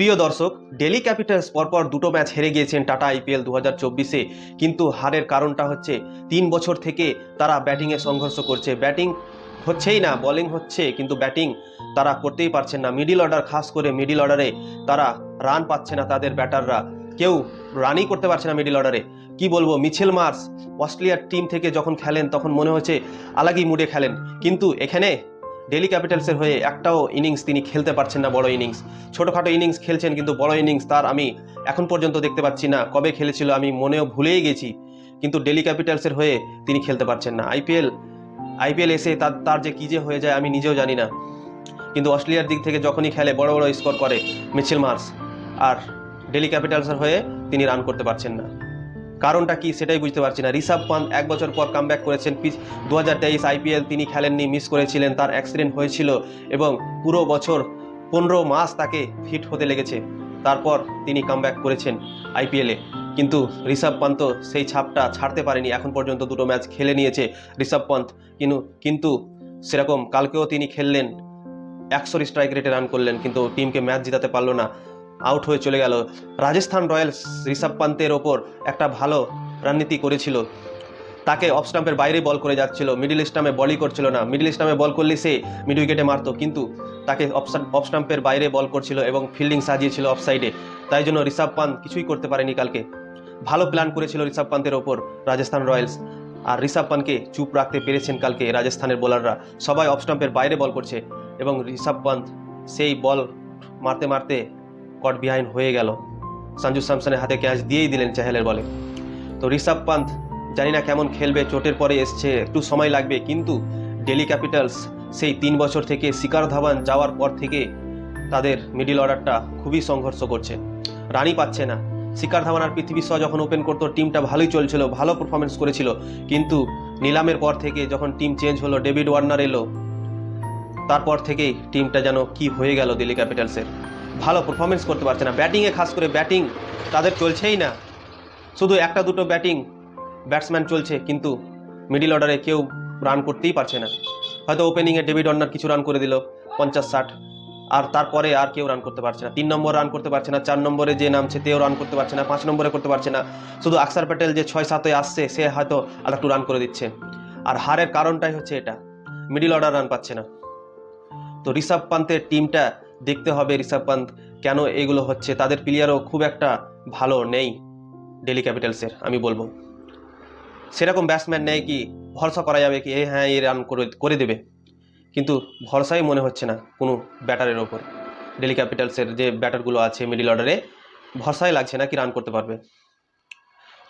প্রিয় দর্শক daily Capitals পরপর দুটো ম্যাচ হেরে গিয়েছেন টাটা আইপিএল দু হাজার চব্বিশে। কিন্তু হারের কারণটা হচ্ছে তিন বছর থেকে তারা ব্যাটিংয়ে সংঘর্ষ করছে। ব্যাটিং হচ্ছেই না বোলিং হচ্ছে, কিন্তু ব্যাটিং তারা করতেই পারছেন না। মিডিল অর্ডার খাস করে মিডিল অর্ডারে তারা রান পাচ্ছে না তাদের ব্যাটাররা কেউ রানই করতে পারছে না মিডিল অর্ডারে কি বলব মিছেল মার্স অস্ট্রেলিয়ার টিম থেকে যখন খেলেন, তখন মনে হচ্ছে আলাগই মুডে খেলেন। কিন্তু এখানে ডেলি ক্যাপিটালসের হয়ে একটাও ইনিংস তিনি খেলতে পারছেন না বড় ইনিংস ছোটোখাটো ইনিংস খেলছেন কিন্তু বড় ইনিংস তার আমি এখন পর্যন্ত দেখতে পাচ্ছি না। কবে খেলেছিল আমি মনেও ভুলেই গেছি। কিন্তু ডেলি ক্যাপিটালসের হয়ে তিনি খেলতে পারছেন না। আইপিএল আইপিএল এসে তার তার যে কী যে হয়ে যায় আমি নিজেও জানি না। কিন্তু অস্ট্রেলিয়ার দিক থেকে যখনই খেলে বড় বড় স্কোর করে মিচেল মার্স। আর ডেলি ক্যাপিটালসের হয়ে তিনি রান করতে পারছেন না। কারণটা কি সেটাই বুঝতে পারছি না। ঋষভ পান্ত এক বছর পর কামব্যাক করেছেন পিচ দু হাজার তেইশ আইপিএল। তিনি খেলেননি মিস করেছিলেন, তার অ্যাক্সিডেন্ট হয়েছিল এবং পুরো বছর পনেরো মাস তাকে ফিট হতে লেগেছে। তারপর তিনি কামব্যাক করেছেন আইপিএলে কিন্তু ঋষভ পান্ত সেই ছাপটা ছাড়তে পারেনি। এখন পর্যন্ত দুটো ম্যাচ খেলে নিয়েছে ঋষভ পন্ত কিন্তু কিন্তু সেরকম কালকেও তিনি খেললেন একশোর স্ট্রাইক রেটে রান করলেন, কিন্তু টিমকে ম্যাচ জিতাতে পারল না। আউট হয়ে চলে গেল। রাজস্থান রয়্যালস ঋষভ পান্তের ওপর একটা ভালো রণনীতি করেছিল। তাকে অফ স্টাম্পের বাইরে বল করে যাচ্ছিল। মিডিল স্টাম্পে বলই করছিল না। মিডিল স্টাম্পে বল করলে সে মিড উইকেটে মারতো। কিন্তু তাকে অফ স্টাম্পের বাইরে বল করছিল এবং ফিল্ডিং সাজিয়েছিল অফ সাইডে তাই জন্য ঋষভ পান্ত কিছুই করতে পারেনি কালকে। ভালো প্ল্যান করেছিল ঋষভ পান্তের ওপর রাজস্থান রয়্যালস। আর ঋষভ পান্তকে চুপ রাখতে পেরেছেন কালকে রাজস্থানের বোলাররা। সবাই অফ স্টাম্পের বাইরে বল করছে এবং ঋষভ পান্ত সেই বল মারতে মারতে কট বিহাইন্ড হয়ে গেল। সঞ্জু স্যামসনের হাতে ক্যাচ দিয়েই দিলেন চাহেলের বলে। তো ঋষভ পান্ত জানি না কেমন খেলবে, চোটের পরে এসছে, একটু সময় লাগবে, কিন্তু ডেলি ক্যাপিটালস সেই তিন বছর থেকে শিকার ধাবান যাওয়ার পর থেকে তাদের মিডিল অর্ডারটা খুবই সংঘর্ষ করছে। রানই পাচ্ছে না। শিকার ধাবান আর পৃথিবী শ যখন ওপেন করতো টিমটা ভালোই চলছিল, ভালো পারফরমেন্স করেছিল। কিন্তু নিলামের পর থেকে যখন টিম চেঞ্জ হলো ডেভিড ওয়ার্নার এলো, তারপর থেকেই টিমটা যেন কি হয়ে গেল দিল্লি ক্যাপিটালসের ভালো পারফরমেন্স করতে পারছে না। ব্যাটিংয়ে খাস করে ব্যাটিং তাদের চলছেই না। শুধু একটা দুটো ব্যাটিং ব্যাটসম্যান চলছে, কিন্তু মিডিল অর্ডারে কেউ রান করতেই পারছে না। হয়তো ওপেনিংয়ে ডেভিড অর্নার কিছু রান করে দিল, পঞ্চাশ, ষাট। আর তারপরে আর কেউ রান করতে পারছে না। তিন নম্বর রান করতে পারছে না, চার নম্বরে যে নামছে তেও রান করতে পারছে না, পাঁচ নম্বরে করতে পারছে না। শুধু আকসার প্যাটেল যে ছয়, সাতে আসছে, সে হয়তো আর একটু রান করে দিচ্ছে। আর হারের কারণটাই হচ্ছে এটা। মিডিল অর্ডার রান পাচ্ছে না। তো ঋষভ পান্তের টিমটা দেখতে হবে ঋষভ পান্ত কেন এগুলো হচ্ছে? তাদের প্লেয়ারও খুব একটা ভালো নেই ডেলি ক্যাপিটালসের আমি বলব। সেরকম ব্যাটসম্যান নেই কি ভরসা করা যাবে কি, এ হ্যাঁ এ রান করে করে দেবে? কিন্তু ভরসাই মনে হচ্ছে না কোনো ব্যাটারের ওপর। ডেলি ক্যাপিটালসের যে ব্যাটারগুলো আছে মিডিল অর্ডারে ভরসাই লাগছে না কি রান করতে পারবে।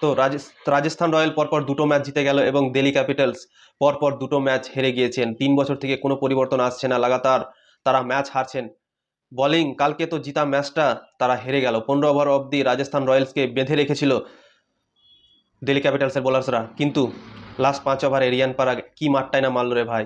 তো রাজস- রাজস্থান রয়্যাল পরপর দুটো ম্যাচ জিতে গেল এবং দিল্লি ক্যাপিটালস পরপর দুটো ম্যাচ হেরে গিয়েছেন। তিন বছর থেকে কোনো পরিবর্তন আসছে না, লাগাতার তারা ম্যাচ হারছেন। বোলিং কালকে তো জিতা ম্যাচটা, তারা হেরে গেল। পনেরো ওভার অবধি রাজস্থান রয়্যালসকে বেঁধে রেখেছিল দিল্লি ক্যাপিটালসের বোলার্সরা কিন্তু লাস্ট পাঁচ ওভার এরিয়ান পারা কী মারটাই না মারল রে ভাই।